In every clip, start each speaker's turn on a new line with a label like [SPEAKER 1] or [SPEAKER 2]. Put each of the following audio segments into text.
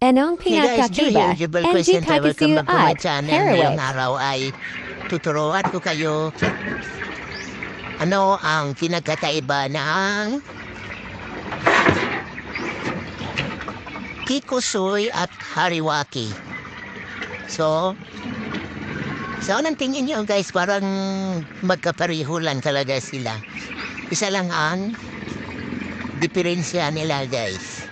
[SPEAKER 1] And.
[SPEAKER 2] Welcome
[SPEAKER 1] G-Pakisiyo
[SPEAKER 2] back to my
[SPEAKER 1] at
[SPEAKER 2] channel. Ngayong
[SPEAKER 1] Heroic?
[SPEAKER 2] araw ay tuturuan ko kayo ano ang pinagkakaiba ng Kikosoy at Hariwaki. So, sa unang tingin nyo guys, parang magkapareho lang talaga sila. Isa lang ang diferensya nila guys.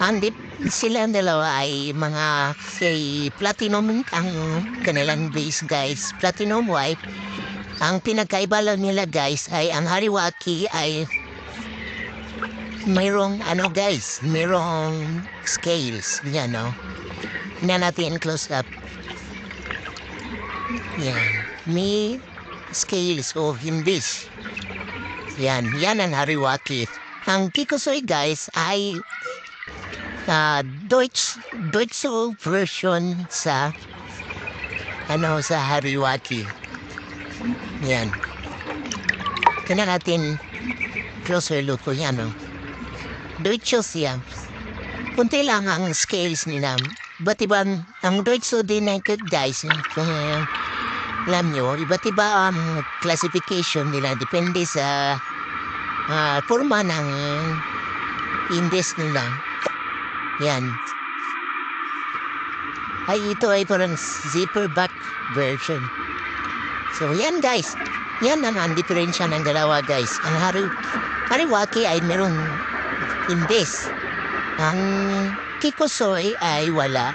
[SPEAKER 2] Ang dip, silang dalawa ay mga say, platinum ang kanilang base guys. Platinum white. Ang pinagkaiba lang nila guys ay ang Hariwaki ay mayroong ano guys, mayroong scales. Yan no. Tingnan natin close up. Yan. May scales o himbis. Yan. Yan ang Hariwaki. Ang Kikosoy guys ay na Deutsch Deutsche version sa ano sa Hariwaki. Yan. Tingnan natin closer look ko yan. No? Deutsche siya. Punti lang ang scales nila. Iba't iba ang- Deutsche din ay guys. Kung uh, alam nyo, iba't iba ang classification nila. Depende sa ah, forma ng index nila. Yan. Ay, ito ay parang zipper back version. So, yan guys. Yan ang ang diferensya ng dalawa guys. Ang hari Hariwaki ay meron indes. Ang Kikosoy ay wala.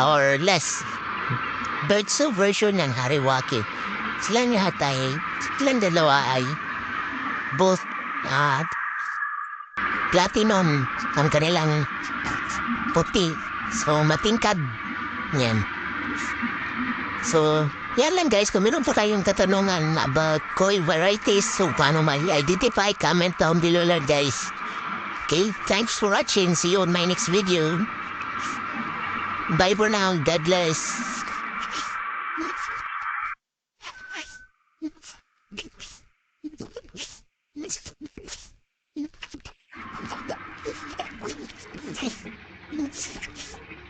[SPEAKER 2] Or less. Bertso version ng Hariwaki. Silang lahat ay, silang dalawa ay both at platinum ang kanilang puti. So, matingkad. Yan. So, yan lang guys. Kung meron pa kayong katanungan about koi varieties, so paano ma-identify, comment down below lang guys. Okay, thanks for watching. See you on my next video. Bye for now. God bless.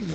[SPEAKER 2] Yeah.